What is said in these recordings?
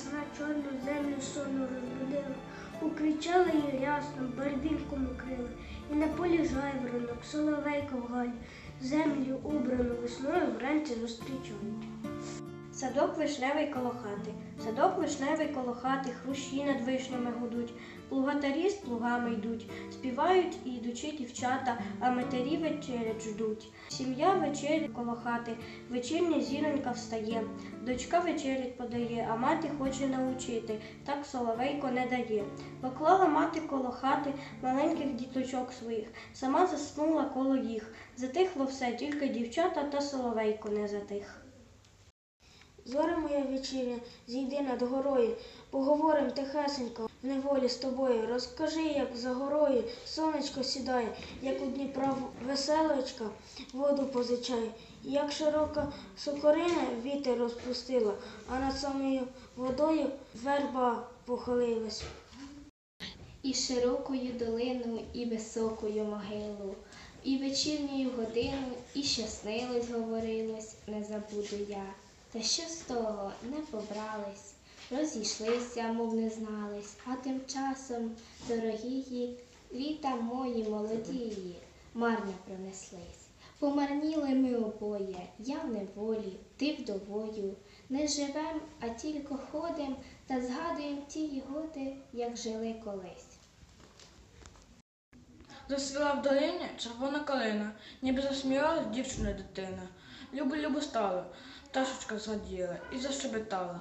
весна чорну землю сону розбудила, укричали її рясно, барвінком укрила, і на полі жайворонок, соловейка в галі, землю обрану весною вранці зустрічають. Садок вишневий коло хати, садок вишневий коло хати, хрущі над вишнями гудуть, плугатарі з плугами йдуть, співають і йдучи дівчата, а матері вечерять ждуть. Сім'я вечерять коло хати, вечірня зіронька встає, дочка вечерять подає, а мати хоче научити, так соловейко не дає. Поклала мати коло хати маленьких діточок своїх, сама заснула коло їх. Затихло все, тільки дівчата та соловейко не затих. Зоря моя вечірня, зійди над горою, поговорим тихесенько в неволі з тобою. Розкажи, як за горою сонечко сідає, як у Дніпра веселочка воду позичає, як широка сокорина вітер розпустила, а над самою водою верба похилилась. І широкою долину, і високою могилу, і вечірньою годину, і що снилось, говорилось, не забуду я. Та що з того не побрались, розійшлися, мов не знались, а тим часом, дорогії, літа мої молодії, марно пронеслись. Помарніли ми обоє, я в неволі, ти вдовою. Не живем, а тільки ходим та згадуєм ті годи, як жили колись. Засвіла в долині червона калина, ніби засміялась дівчина дитина. Любо любо стало, пташечка зраділа і защебетала.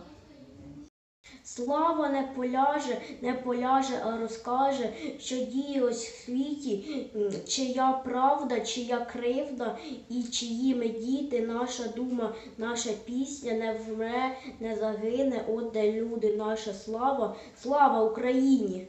Слава не поляже, не поляже, а розкаже, що діялось в світі, чия правда, чия кривда, і чиї ми діти, наша дума, наша пісня не вмре, не загине, от де люди, наша слава, слава Україні!